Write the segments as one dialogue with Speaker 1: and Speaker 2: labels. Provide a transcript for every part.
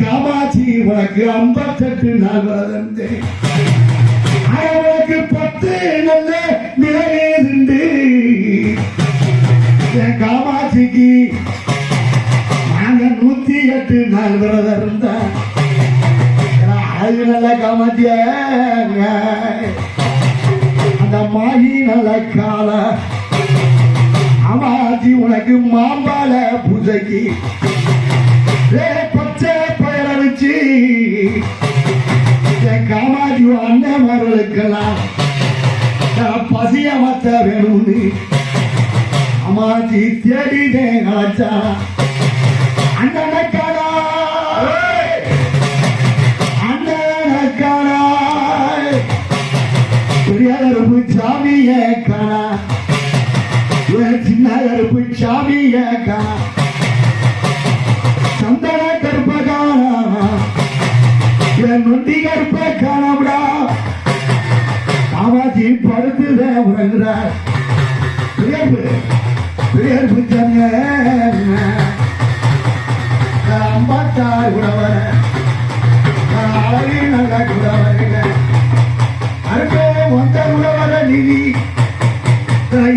Speaker 1: காமாட்சி உனக்கு ஐம்பத்தெட்டு நாள் வளர்ந்தேன் அவனுக்கு பத்து நல்ல நிறைவேறுண்டு என் காமாட்சிக்கு நாங்க நூத்தி எட்டு நாள் விரதம் இருந்தேன். அழகு நல்ல காமாட்சிய அந்த மாகி நல்ல கால அமாஜி உனக்கு மாம்பால பூஜைக்கு. ஏ காமாஜி அண்ணன்மார்களுக்கெல்லாம் நான் பசிய மத்த வேணும்னு அம்மாஜி தேடிதே கலச்சா அண்ணனக்காரா. அண்ணனக்காரா. பெரிய கருப்பு சாமிய காணா. இவன் சின்ன கருப்பு சாமியே காணா. இவன் நொண்டி கருப்ப காணாமடா. காமாட்சி படுத்துத உறங்குறார். பெரியப்பு பெரியப்பு சொன்ன அம்பாத்தார் கூட அருகே வந்த கூட நிதி.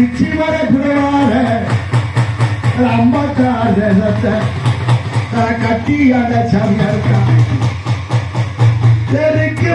Speaker 1: இச்சி வர அம்பாத்தார் தேசத்தை. கட்டி அந்த சாமியா இருக்கா தெருக்கு